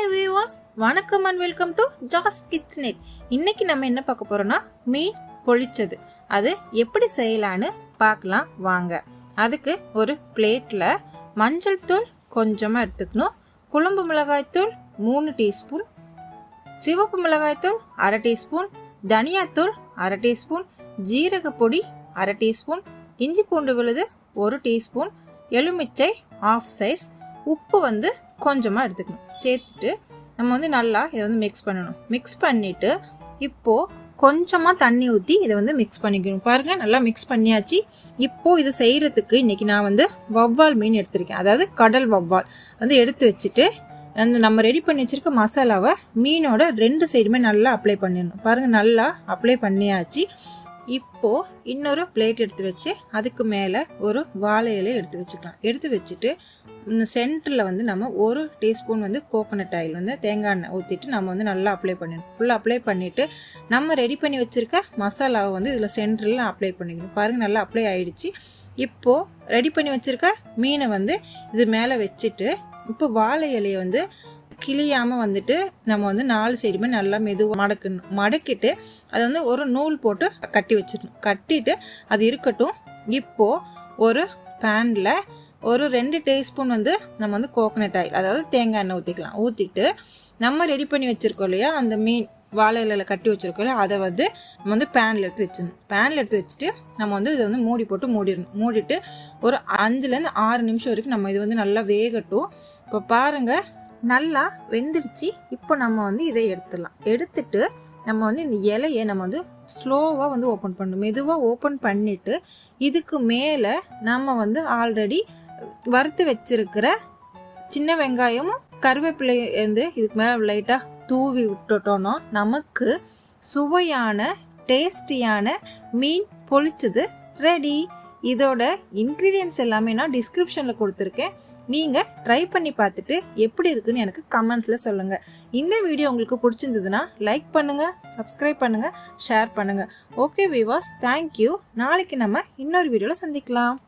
Hi viewers வணக்கம் and welcome to Jazz Kids Net இன்னைக்கு நம்ம என்ன பார்க்க போறோம்னா மீன் பொழிச்சது. அது எப்படி செய்யலான்னு பார்க்கலாம் வாங்க. அதுக்கு ஒரு பிளேட்டில் மஞ்சள் தூள் கொஞ்சமாக எடுத்துக்கணும். குழம்பு மிளகாய் தூள் மூணு டீஸ்பூன். சிவப்பு மிளகாய்த்தூள் அரை டீஸ்பூன். தனியாத்தூள் அரை டீஸ்பூன். ஜீரக பொடி அரை டீஸ்பூன். இஞ்சி பூண்டு விழுது ஒரு டீஸ்பூன். எலுமிச்சை ஆஃப் சைஸ் உப்பு வந்து கொஞ்சமாக எடுத்துக்கணும். சேர்த்துட்டு நம்ம வந்து நல்லா இதை வந்து மிக்ஸ் பண்ணணும். மிக்ஸ் பண்ணிவிட்டு இப்போது கொஞ்சமாக தண்ணி ஊற்றி இதை வந்து மிக்ஸ் பண்ணிக்கணும். பாருங்கள் நல்லா மிக்ஸ் பண்ணியாச்சு. இப்போது இது செய்கிறதுக்கு இன்றைக்கி நான் வந்து வவ்வால் மீன் எடுத்திருக்கேன். அதாவது கடல் வவ்வால். வந்து எடுத்து வச்சுட்டு அந்த நம்ம ரெடி பண்ணி வச்சுருக்க மசாலாவை மீனோட ரெண்டு சைடுமே நல்லா அப்ளை பண்ணிடணும். பாருங்கள் நல்லா அப்ளை பண்ணியாச்சு. இப்போது இன்னொரு பிளேட் எடுத்து வச்சு அதுக்கு மேலே ஒரு வாழை இலையை எடுத்து வச்சுக்கலாம். எடுத்து வச்சுட்டு சென்டரில் வந்து நம்ம ஒரு டீஸ்பூன் வந்து கோகோனட் ஆயில் வந்து தேங்காய் எண்ணெய் ஊற்றிட்டு நம்ம வந்து நல்லா அப்ளை பண்ணிடணும் ஃபுல்லாக அப்ளை பண்ணிவிட்டு நம்ம ரெடி பண்ணி வச்சுருக்க மசாலாவை வந்து இதில் சென்டரில் அப்ளை பண்ணிக்கணும். பாருங்கள் நல்லா அப்ளை ஆகிடுச்சு இப்போது ரெடி பண்ணி வச்சுருக்க மீனை வந்து இது மேலே வச்சுட்டு இப்போ வாழை இலையை வந்து கிளியாமல் வந்துட்டு நம்ம வந்து நாலு சைடுமே நல்லா மெதுவாக மடக்கணும். மடக்கிட்டு அதை வந்து ஒரு நூல் போட்டு கட்டி வச்சிடணும். கட்டிட்டு அது இருக்கட்டும். இப்போது ஒரு பேனில் ஒரு ரெண்டு டீஸ்பூன் வந்து நம்ம வந்து கோகனட் ஆயில் அதாவது தேங்காய் எண்ணெய் ஊற்றிக்கலாம் ஊற்றிட்டு நம்ம ரெடி பண்ணி வச்சுருக்கோம் இல்லையா? அந்த மீன் வாழை இலையில் கட்டி வச்சுருக்கோம் இல்லையா? அதை வந்து நம்ம வந்து பேனில் எடுத்து வச்சிடணும். பேனில் எடுத்து வச்சுட்டு நம்ம வந்து இதை வந்து மூடி போட்டு மூடிடணும். மூடிட்டு ஒரு அஞ்சுலேருந்து ஆறு நிமிஷம் வரைக்கும் நம்ம இது வந்து நல்லா வேகட்டும். இப்போ பாருங்கள் நல்லா வெந்துடுச்சு. இப்போ நம்ம வந்து இதை எடுத்துடலாம். எடுத்துட்டு நம்ம வந்து இந்த இலையை நம்ம வந்து ஸ்லோவாக வந்து ஓப்பன் பண்ணணும். மெதுவாக ஓப்பன் பண்ணிவிட்டு இதுக்கு மேலே நம்ம வந்து ஆல்ரெடி வறுத்து வச்சிருக்கிற சின்ன வெங்காயமும் கருவேப்பிலை வந்து இதுக்கு மேலே லைட்டாக தூவி விட்டுட்டோன்னா நமக்கு சுவையான டேஸ்டியான மீன் பொழிச்சது ரெடி இதோட இன்க்ரீடியன்ஸ் எல்லாமே நான் டிஸ்கிரிப்ஷனில் கொடுத்துருக்கேன். நீங்கள் ட்ரை பண்ணி பார்த்துட்டு எப்படி இருக்குன்னு எனக்கு கமெண்ட்ஸில் சொல்லுங்கள் இந்த வீடியோ உங்களுக்கு பிடிச்சிருந்ததுன்னா லைக் பண்ணுங்கள் சப்ஸ்கிரைப் பண்ணுங்கள் ஷேர் பண்ணுங்கள் ஓகே விவாஸ் தேங்க்யூ நாளைக்கு நம்ம இன்னொரு வீடியோவில் சந்திக்கலாம்.